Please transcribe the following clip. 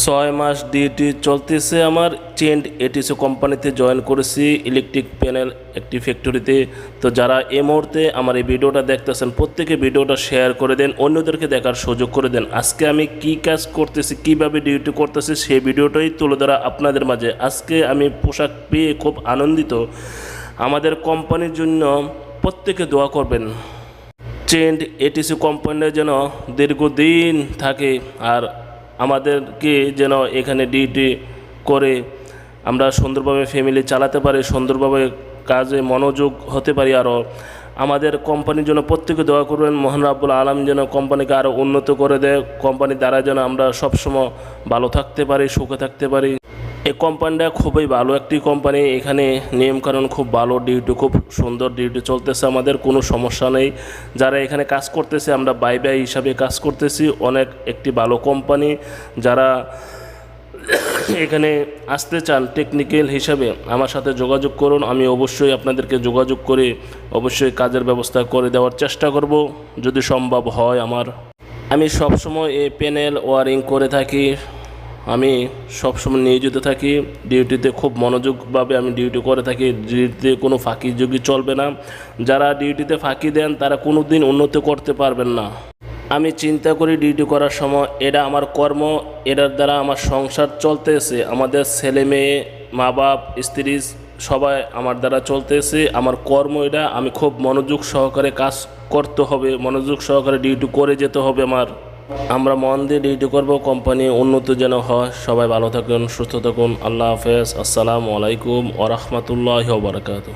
ছয় মাস ডিউটি চলতেছে আমার। চেন্ড এটিসি কোম্পানিতে জয়েন করেছি ইলেকট্রিক প্যানেল একটি ফ্যাক্টরিতে তো যারা এ মুহূর্তে আমার এই ভিডিওটা দেখতেছেন, প্রত্যেকে ভিডিওটা শেয়ার করে দেন, অন্যদেরকে দেখার সুযোগ করে দেন। আজকে আমি কি কাজ করতেছি, কীভাবে ডিউটি করতেছি, সেই ভিডিওটাই তুলে ধরা আপনাদের মাঝে। আজকে আমি পোশাক পেয়ে খুব আনন্দিত। আমাদের কোম্পানির জন্য প্রত্যেকে দোয়া করবেন। চেন্ড এটিসি কোম্পানিটা যেন দীর্ঘদিন থাকে আর আমাদেরকে যেন এখানে ডিউটি করে আমরা সুন্দরভাবে ফ্যামিলি চালাতে পারি, সুন্দরভাবে কাজে মনোযোগ হতে পারি আরও। আমাদের কোম্পানির জন্য প্রত্যেকে দোয়া করবেন, মোহন রাব্বুল আলম যেন কোম্পানিকে আরও উন্নত করে দেয় কোম্পানির দ্বারা যেন আমরা সবসময় ভালো থাকতে পারি, সুখে থাকতে পারি। এই কোম্পানিটা খুবই ভালো একটি কোম্পানি এখানে নিয়মকানুন খুব ভালো ডিউটি খুব সুন্দর ডিউটি চলতেছে আমাদের, কোনো সমস্যা নেই। যারা এখানে কাজ করতেছে, আমরা বাই বাই হিসাবে কাজ করতেছি, অনেক একটি ভালো কোম্পানি যারা এখানে আসতে চান টেকনিক্যাল হিসাবে, আমার সাথে যোগাযোগ করুন, আমি অবশ্যই আপনাদেরকে যোগাযোগ করে অবশ্যই কাজের ব্যবস্থা করে দেওয়ার চেষ্টা করব, যদি সম্ভব হয় আমার। আমি সবসময় এই প্যানেল ওয়ারিং করে থাকি। আমি সবসময় নিয়োজিত থাকি, ডিউটিতে খুব মনোযোগভাবে আমি ডিউটি করে থাকি, ডিউটিতে কোনো ফাঁকি যোগী চলবে না। যারা ডিউটিতে ফাঁকি দেন, তারা কোনো দিন উন্নতি করতে পারবেন না। আমি চিন্তা করি ডিউটি করার সময় এটা আমার কর্ম এটার দ্বারা আমার সংসার চলতেছে, আমাদের ছেলে মেয়ে, মা বাপ, স্ত্রী সবাই আমার দ্বারা চলতেছে, আমার কর্ম এটা, আমি খুব মনোযোগ সহকারে কাজ করতে হবে, মনোযোগ সহকারে ডিউটি করে যেতে হবে আমার। আমরা মন দিয়ে ডিউটি করব, কোম্পানি উন্নত যেন হয়। সবাই ভালো থাকুন, সুস্থ থাকুন। আল্লাহ হাফেজ। আসসালামু আলাইকুম ওরহমতুল্লাহ বারকাতু